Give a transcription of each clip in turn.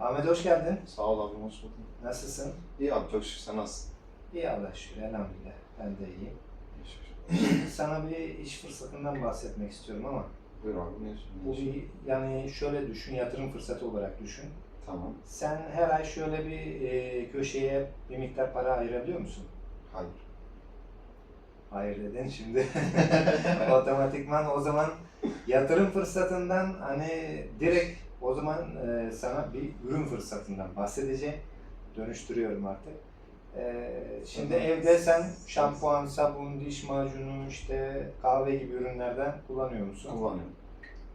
Ahmet hoş geldin. Sağ ol abi, hoş bulduk. Nasılsın? İyi abi, çok şükür. Sen nasılsın? İyi Allah şükür, elhamdülillah. Ben de iyiyim. Şimdi sana bir iş fırsatından bahsetmek istiyorum ama Buyur abi, ne iş? bu bir yani şöyle düşün, yatırım fırsatı olarak düşün. Tamam. Sen her ay şöyle bir e, köşeye bir miktar para ayırabiliyor musun? Hayır. Hayır dedin şimdi. Otomatikman o zaman yatırım fırsatından hani direkt o zaman e, sana bir ürün fırsatından bahsedeceğim. Dönüştürüyorum artık. E, şimdi hı. evde sen şampuan, sabun, diş macunu, işte kahve gibi ürünlerden kullanıyor musun? Kullanıyorum.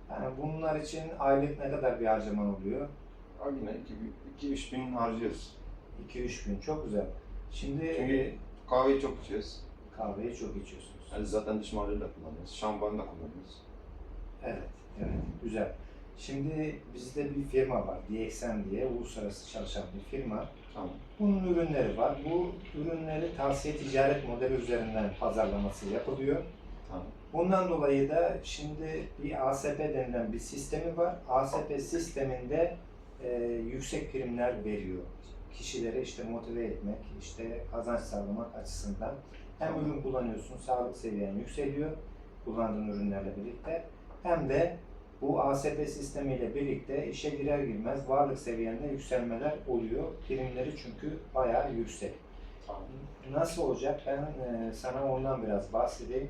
Yani bunlar için aylık ne kadar bir harcaman oluyor? Yine 2-3 bin harcıyoruz. 2-3 bin çok güzel. Şimdi Çünkü kahveyi çok içiyoruz. kahveyi çok içiyorsunuz. Yani zaten diş macunu da kullanıyoruz. Şampuan da kullanıyoruz. Evet, evet. Güzel. Şimdi bizde bir firma var, DXN diye, uluslararası çalışan bir firma. Tamam. Bunun ürünleri var. Bu ürünleri tavsiye ticaret modeli üzerinden pazarlaması yapılıyor. Tamam. Bundan dolayı da şimdi bir ASP denilen bir sistemi var. ASP sisteminde e, yüksek primler veriyor. Kişileri işte motive etmek, işte kazanç sağlamak açısından. Hem Tamam. ürün kullanıyorsun, sağlık seviyen yükseliyor kullandığın ürünlerle birlikte. Hem de bu ASP sistemiyle birlikte işe girer girmez varlık seviyende yükselmeler oluyor. Primleri çünkü bayağı yüksek. Nasıl olacak? Ben e, sana ondan biraz bahsedeyim.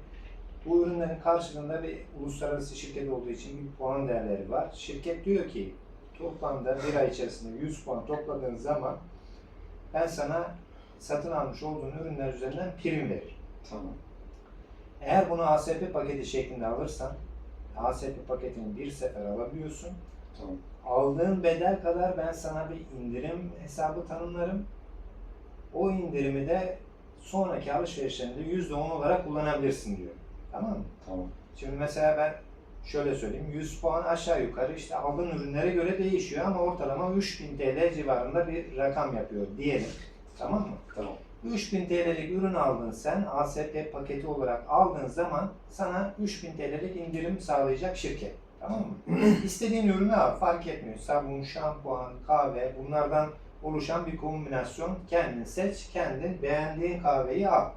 Bu ürünlerin karşılığında bir uluslararası şirket olduğu için bir puan değerleri var. Şirket diyor ki toplamda bir ay içerisinde 100 puan topladığın zaman ben sana satın almış olduğun ürünler üzerinden prim veririm. Tamam. Eğer bunu ASP paketi şeklinde alırsan ASP paketini bir sefer alabiliyorsun. Tamam. Aldığın bedel kadar ben sana bir indirim hesabı tanımlarım. O indirimi de sonraki alışverişlerinde %10 olarak kullanabilirsin diyor. Tamam mı? Tamam. Şimdi mesela ben şöyle söyleyeyim. 100 puan aşağı yukarı işte aldığın ürünlere göre değişiyor ama ortalama 3000 TL civarında bir rakam yapıyor diyelim. Tamam mı? Tamam. 3000 TL'lik ürün aldın sen ASP paketi olarak aldığın zaman sana 3000 TL'lik indirim sağlayacak şirket. Tamam mı? İstediğin ürünü al fark etmiyor. Sabun, şampuan, kahve bunlardan oluşan bir kombinasyon kendin seç, kendin beğendiğin kahveyi al.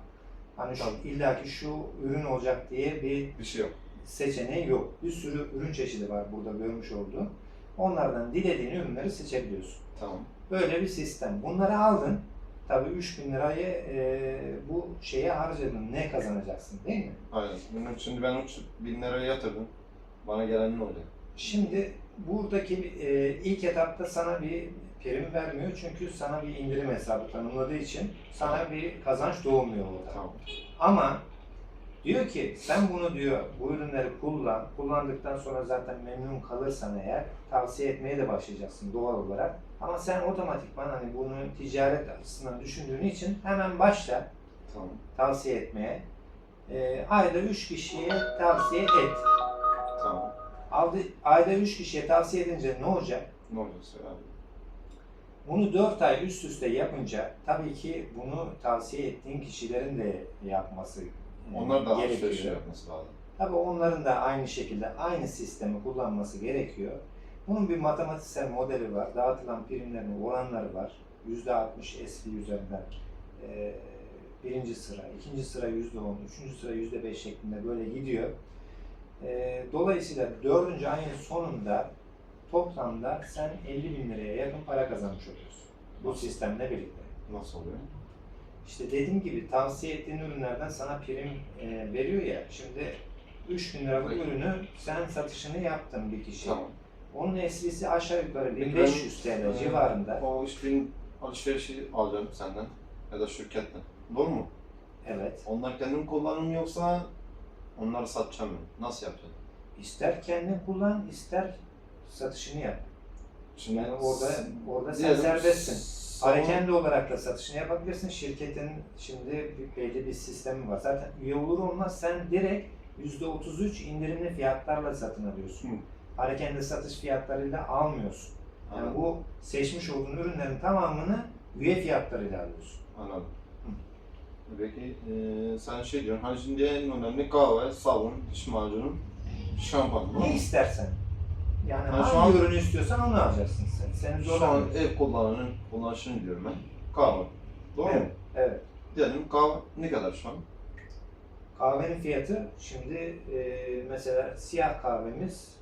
Hani şu, illaki şu ürün olacak diye bir Bir şey yok. seçeneği yok. Bir sürü ürün çeşidi var burada görmüş olduğun. Onlardan dilediğin ürünleri seçebiliyorsun. Tamam. Böyle bir sistem. Bunları aldın. Tabii 3000 lirayı e, bu şeye harcadın. Ne kazanacaksın değil mi? Aynen. Bunun- Şimdi ben 3 bin liraya yatırdım. Bana gelen ne olacak? Şimdi buradaki e, ilk etapta sana bir prim vermiyor. Çünkü sana bir indirim hesabı tanımladığı için sana bir kazanç doğmuyor orada. Tamam. Ama diyor ki sen bunu diyor bu ürünleri kullan. Kullandıktan sonra zaten memnun kalırsan eğer tavsiye etmeye de başlayacaksın doğal olarak. Ama sen otomatikman hani bunu ticaret açısından düşündüğün için hemen başla Tamam. tavsiye etmeye. Ee, ayda 3 kişiye tavsiye et. Tamam. Aldı, ayda 3 kişiye tavsiye edince ne olacak? Ne olacak abi. Bunu 4 ay üst üste yapınca tabii ki bunu tavsiye ettiğin kişilerin de yapması e, Onlar da gerekiyor. alışveriş yapması lazım. Tabii onların da aynı şekilde aynı sistemi kullanması gerekiyor. Bunun bir matematiksel modeli var. Dağıtılan primlerin oranları var. %60 SV üzerinden e, birinci sıra, ikinci sıra %10, üçüncü sıra %5 şeklinde böyle gidiyor. E, dolayısıyla dördüncü ayın sonunda toplamda sen 50 bin liraya yakın para kazanmış oluyorsun. Bu sistemle birlikte. Nasıl oluyor? İşte dediğim gibi tavsiye ettiğin ürünlerden sana prim e, veriyor ya. Şimdi 3 bin liralık Peki. ürünü sen satışını yaptın bir kişi. Tamam. Onun esrisi aşağı yukarı Peki 1500 ben, TL e, civarında. O 3000 alışverişi alacağım senden ya da şirketten. Doğru mu? Evet. Onlar kendim kullanım yoksa onları satacağım mı? Nasıl yapacağım? İster kendin kullan, ister satışını yap. Şimdi Yani orada orada sen serbestsin. Parakende olarak da satışını yapabilirsin. Şirketin şimdi bir, belli bir sistemi var. Zaten üye olur olmaz sen direkt %33 indirimli fiyatlarla satın alıyorsun. Hı. Parakende satış fiyatlarıyla almıyorsun. Yani Anladım. bu seçmiş olduğun ürünlerin tamamını üye fiyatlarıyla alıyorsun. Anladım. Peki e, sen şey diyorsun, hani şimdi en önemli kahve, sabun, diş macunu, şampuan. Ne istersen. Yani hangi şu an- ürünü istiyorsan onu alacaksın sen. Seni Şu an zorlamıyor. ev kullananın kullanışını diyorum ben. Kahve. Doğru mu? Evet, evet. Diyelim kahve ne kadar şu an? Kahvenin fiyatı şimdi e, mesela siyah kahvemiz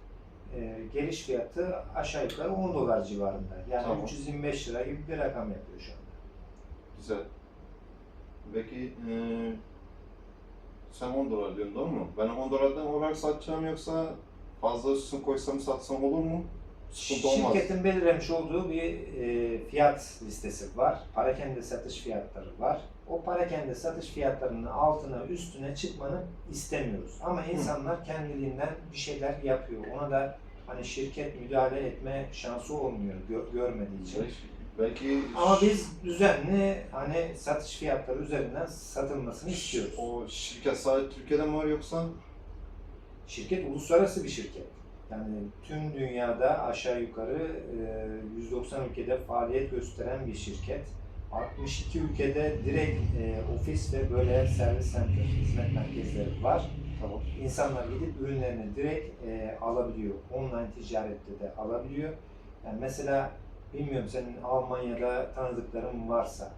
e, geliş fiyatı aşağı yukarı 10 dolar civarında. Yani Tamam. 325 lira gibi bir rakam yapıyor şu anda. Güzel. Peki eee sen 10 dolar diyorsun doğru mu? Ben 10 dolardan olarak satacağım yoksa fazla üstüne koysam satsam olur mu? Sıkıntı olmaz. Şirketin belirlemiş olduğu bir e, fiyat listesi var. Parakende satış fiyatları var. O parakende satış fiyatlarının altına üstüne çıkmanı istemiyoruz. Ama insanlar kendiliğinden bir şeyler yapıyor. Ona da hani şirket müdahale etme şansı olmuyor gö- görmediği için. Belki, belki Ama biz düzenli hani satış fiyatları üzerinden satılmasını istiyoruz. o şirket sadece Türkiye'de mi var yoksa? Şirket uluslararası bir şirket. Yani tüm dünyada aşağı yukarı e, 190 ülkede faaliyet gösteren bir şirket. 62 ülkede direkt e, ofis ve böyle servis center, hizmet merkezleri var. Tamam. İnsanlar gidip ürünlerini direkt e, alabiliyor. Online ticarette de alabiliyor. Yani mesela bilmiyorum senin Almanya'da tanıdıkların varsa,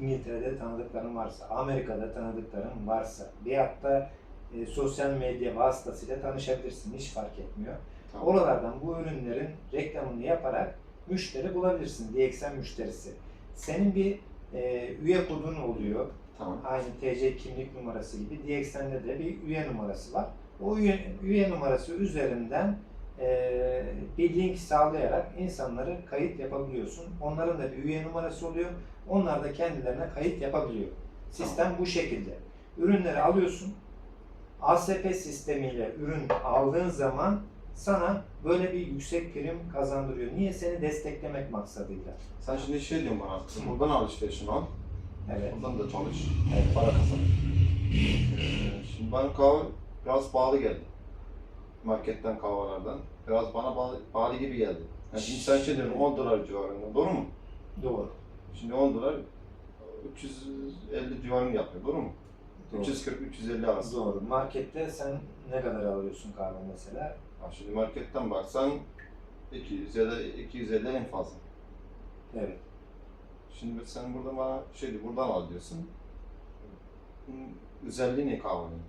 İngiltere'de tanıdıkların varsa, Amerika'da tanıdıkların varsa veyahut da e, sosyal medya vasıtasıyla tanışabilirsin. Hiç fark etmiyor. Tamam. Oralardan bu ürünlerin reklamını yaparak müşteri bulabilirsin. DXN müşterisi. Senin bir e, üye kodun oluyor. Tamam. Aynı TC kimlik numarası gibi DXN'de de bir üye numarası var. O üye, üye numarası üzerinden e, bir link sağlayarak insanları kayıt yapabiliyorsun. Onların da bir üye numarası oluyor. Onlar da kendilerine kayıt yapabiliyor. Sistem bu şekilde. Ürünleri alıyorsun. ASP sistemiyle ürün aldığın zaman sana böyle bir yüksek prim kazandırıyor. Niye? Seni desteklemek maksadıyla. Sen şimdi şey diyorsun bana, buradan alışverişini al, Evet. buradan da çalış, Evet. para kazan. Ee, şimdi bana kahve biraz pahalı geldi. Marketten kahvelerden. Biraz bana pahalı, pahalı gibi geldi. Yani şimdi sen şey diyorsun 10 dolar civarında, doğru mu? Doğru. Şimdi 10 dolar 350 civarını yapıyor, doğru mu? Doğru. 340-350 arası. Doğru. Markette sen ne kadar alıyorsun kahve mesela? Ha, şimdi marketten baksan 200 ya da 250 en fazla. Evet. Şimdi sen burada bana şeydi buradan al diyorsun. Bunun Özelliği ne kahvenin?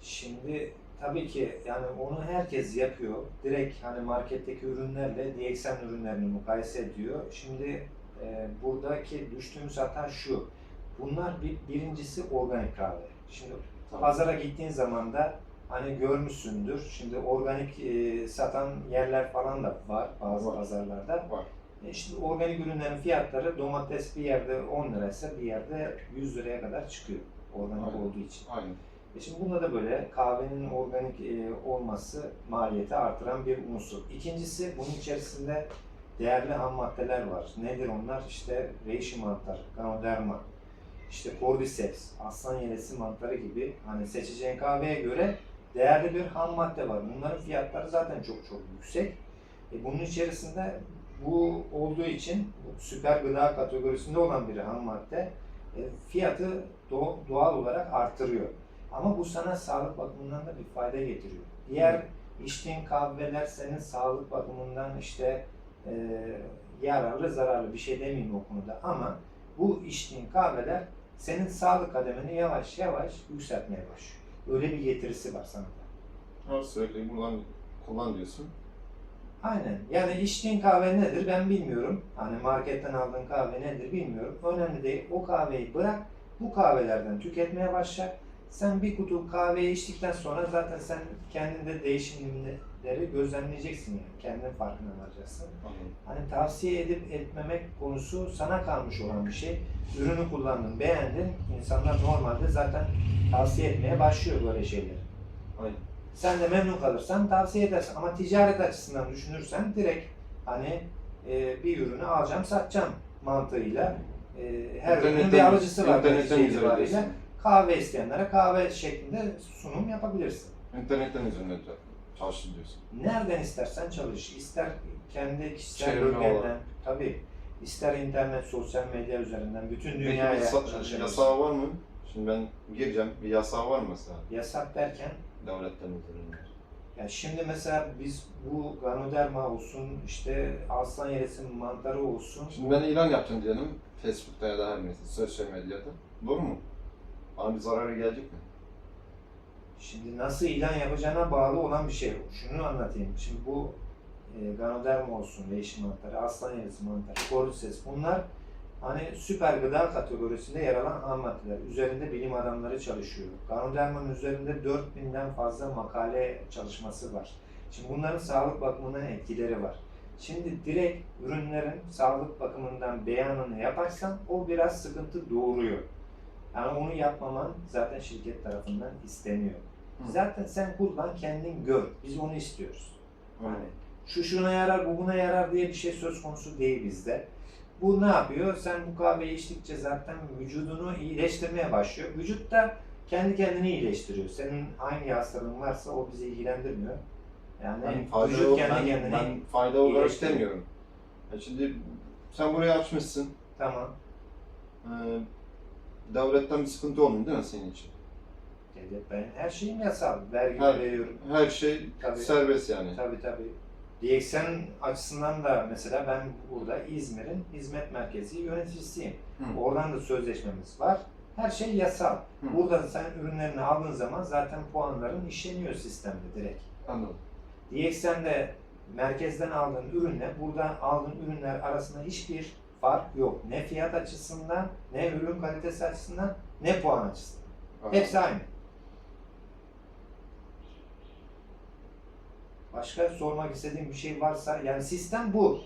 Şimdi tabii ki yani onu herkes yapıyor. Direkt hani marketteki ürünlerle DXN ürünlerini mukayese ediyor. Şimdi e, buradaki düştüğümüz hata şu. Bunlar bir, birincisi organik kahve. Şimdi pazara gittiğin zaman da hani görmüşsündür. Şimdi organik e, satan yerler falan da var bazı Var. pazarlarda. Var. E şimdi organik ürünlerin fiyatları domates bir yerde 10 liraysa bir yerde 100 liraya kadar çıkıyor. Organik Aynen. olduğu için. Aynen. E şimdi bunda da böyle kahvenin organik e, olması maliyeti artıran bir unsur. İkincisi bunun içerisinde değerli ham maddeler var. Nedir onlar? İşte reishi mantar, ganoderma, işte cordyceps, aslan yelesi mantarı gibi hani seçeceğin kahveye göre değerli bir ham madde var. Bunların fiyatları zaten çok çok yüksek. E bunun içerisinde bu olduğu için süper gıda kategorisinde olan bir ham madde e, fiyatı doğ- doğal olarak artırıyor. Ama bu sana sağlık bakımından da bir fayda getiriyor. Diğer içtiğin kahveler senin sağlık bakımından işte e, yararlı zararlı bir şey demeyeyim o konuda ama bu içtiğin kahveler senin sağlık kademeni yavaş yavaş yükseltmeye başlıyor. Öyle bir getirisi var sana da. Ha, sürekli buradan kullan diyorsun. Aynen. Yani içtiğin kahve nedir ben bilmiyorum. Hani marketten aldığın kahve nedir bilmiyorum. Önemli değil. O kahveyi bırak. Bu kahvelerden tüketmeye başla. Sen bir kutu kahveyi içtikten sonra zaten sen kendinde değişimleri gözlemleyeceksin yani. Kendin farkına varacaksın. Anladım. Hani tavsiye edip etmemek konusu sana kalmış olan bir şey. Ürünü kullandın, beğendin. İnsanlar normalde zaten tavsiye etmeye başlıyor böyle şeyleri. Aynen. Sen de memnun kalırsan tavsiye edersin. Ama ticaret açısından düşünürsen direkt hani e, bir ürünü alacağım, satacağım mantığıyla e, her ürünün bir alıcısı var İnternetten ediyorsun. Kahve isteyenlere kahve şeklinde sunum yapabilirsin. İnternetten üzerine çalıştır diyorsun. Nereden istersen çalış. İster kendi kişisel Çevre bölgenden, olarak. tabii. ister internet, sosyal medya üzerinden bütün Peki dünyaya bir sa- çalışabilirsin. yasağı var mı? Şimdi ben gireceğim. Bir yasağı var mı mesela? Yasak derken Devletten üzerinde. Yani şimdi mesela biz bu Ganoderma olsun, işte aslan yeresi mantarı olsun. Şimdi ben ilan yaptım diyelim Facebook'ta ya da her neyse sosyal medyada. Doğru mu? Bana bir zararı gelecek mi? Şimdi nasıl ilan yapacağına bağlı olan bir şey. Şunu anlatayım. Şimdi bu e, Ganoderma olsun, leşi mantarı, aslan yerisi mantarı, cordyceps bunlar hani süper gıda kategorisinde yer alan ham maddeler. Üzerinde bilim adamları çalışıyor. Ganoderma'nın üzerinde 4000'den fazla makale çalışması var. Şimdi bunların sağlık bakımından etkileri var. Şimdi direkt ürünlerin sağlık bakımından beyanını yaparsan o biraz sıkıntı doğuruyor. Yani onu yapmaman zaten şirket tarafından isteniyor. Hı. Zaten sen kullan kendin gör. Biz onu istiyoruz. Yani şu şuna yarar, bu buna yarar diye bir şey söz konusu değil bizde. Bu ne yapıyor? Sen bu kahveyi içtikçe zaten vücudunu iyileştirmeye başlıyor. Vücut da kendi kendini iyileştiriyor. Senin aynı hastalığın varsa o bizi ilgilendirmiyor. Yani Ben fayda, vücut ben, kendi kendini... ben fayda olarak iyileştiriyor. demiyorum. Ya şimdi sen burayı açmışsın. Tamam. Ee, devletten bir sıkıntı olmuyor değil mi senin için? Devlet ben her şeyim yasal. Vergi Her- veriyorum. Her şey Tabii. serbest yani. Tabii tabii. DXN açısından da mesela ben burada İzmir'in hizmet merkezi yöneticisiyim. Hı. Oradan da sözleşmemiz var. Her şey yasal. Hı. Burada sen ürünlerini aldığın zaman zaten puanların işleniyor sistemde direkt. Anladım. DXN'de merkezden aldığın ürünle buradan aldığın ürünler arasında hiçbir fark yok. Ne fiyat açısından, ne ürün kalitesi açısından, ne puan açısından. Anladım. Hepsi aynı. Başka sormak istediğim bir şey varsa, yani sistem bu.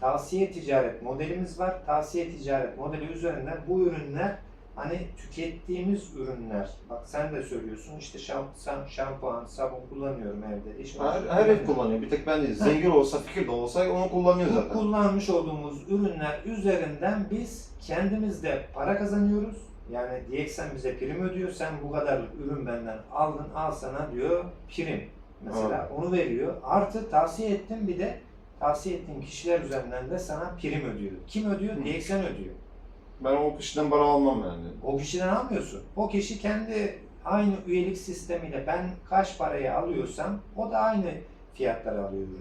Tavsiye ticaret modelimiz var. Tavsiye ticaret modeli üzerinden bu ürünler hani tükettiğimiz ürünler. Bak sen de söylüyorsun işte şamp şam- şampuan, sabun kullanıyorum evde. Hiç Her, her ev kullanıyor. Bir tek ben değil. Zengin olsa, fikir de olsa onu kullanıyor Bu zaten. kullanmış olduğumuz ürünler üzerinden biz kendimiz de para kazanıyoruz. Yani DXN bize prim ödüyor. Sen bu kadar ürün benden aldın, al sana diyor prim. Mesela onu veriyor. Artı tavsiye ettim bir de tavsiye ettiğin kişiler üzerinden de sana prim ödüyor. Kim ödüyor? Hı. DXN ödüyor. Ben o kişiden para almam yani. O kişiden almıyorsun. O kişi kendi aynı üyelik sistemiyle ben kaç paraya alıyorsam o da aynı fiyatlara alıyor ürünü.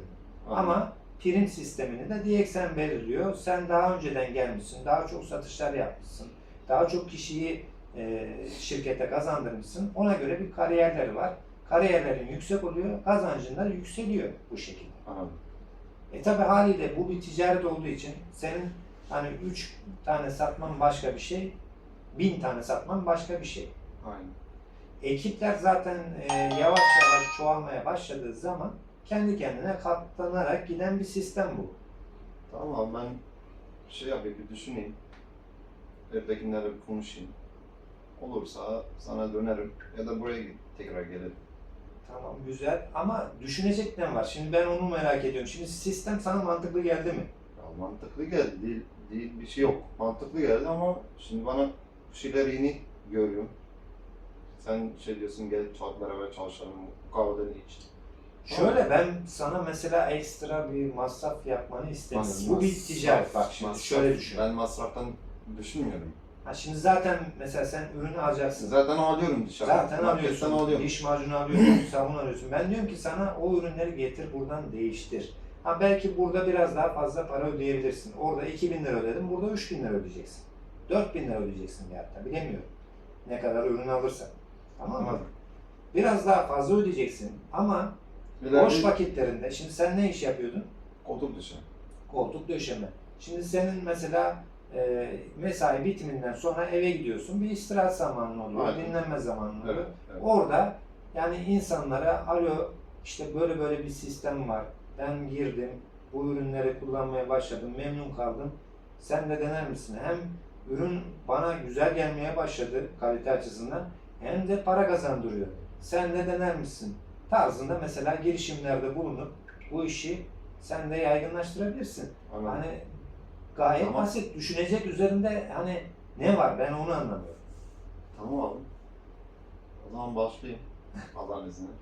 Anladım. Ama prim sistemini de DXN belirliyor. Sen daha önceden gelmişsin, daha çok satışlar yapmışsın, daha çok kişiyi e, şirkete kazandırmışsın. Ona göre bir kariyerleri var. Kariyerlerin yüksek oluyor, kazancın da yükseliyor bu şekilde. Anladım. E tabi haliyle bu bir ticaret olduğu için senin hani 3 tane satman başka bir şey, 1000 tane satman başka bir şey. Aynen. Ekipler zaten e, yavaş yavaş çoğalmaya başladığı zaman kendi kendine katlanarak giden bir sistem bu. Tamam abi ben şey yapayım bir düşüneyim. Evdekilerle bir konuşayım. Olursa sana dönerim ya da buraya tekrar gelirim. Tamam güzel ama düşünecek ne var? Şimdi ben onu merak ediyorum. Şimdi sistem sana mantıklı geldi mi? Ya mantıklı geldi değil, değil bir şey yok. Mantıklı geldi ama şimdi bana bu şeyler yeni görüyorum. Sen şey diyorsun gel beraber çalışalım bu kahveden iç. Şöyle ben sana mesela ekstra bir masraf yapmanı istemiyorum. Mas- Bu bir masraf- ticaret bak şimdi masraf- şöyle düşün. Ben masraftan düşünmüyorum. Ha şimdi zaten mesela sen ürünü alacaksın. Zaten alıyorum dışarıdan. Zaten Marketten alıyorsun, alıyorum. diş macunu alıyorsun, sabun alıyorsun. Ben diyorum ki sana o ürünleri getir buradan değiştir. Ha belki burada biraz daha fazla para ödeyebilirsin. Orada 2000 lira ödedim, burada 3000 lira ödeyeceksin. 4000 lira ödeyeceksin bir hatta, bilemiyorum. Ne kadar ürün alırsan. Tamam mı? Biraz daha fazla ödeyeceksin ama İleride boş vakitlerinde, şimdi sen ne iş yapıyordun? koltuk dışı. Koltuk döşeme. Şimdi senin mesela e, mesai bitiminden sonra eve gidiyorsun, bir istirahat zamanın oluyor, Aynen. dinlenme zamanın oluyor. Evet. evet. Orada yani insanlara alo işte böyle böyle bir sistem var. Ben girdim, bu ürünleri kullanmaya başladım, memnun kaldım. Sen de dener misin? Hem ürün bana güzel gelmeye başladı kalite açısından hem de para kazandırıyor. Sen de dener misin? Tarzında mesela girişimlerde bulunup bu işi sen de yaygınlaştırabilirsin. Anladım. Hani gayet Tamam. basit. Düşünecek üzerinde hani ne var ben onu anlamıyorum. Tamam. O zaman başlayayım. Allah'ın izniyle.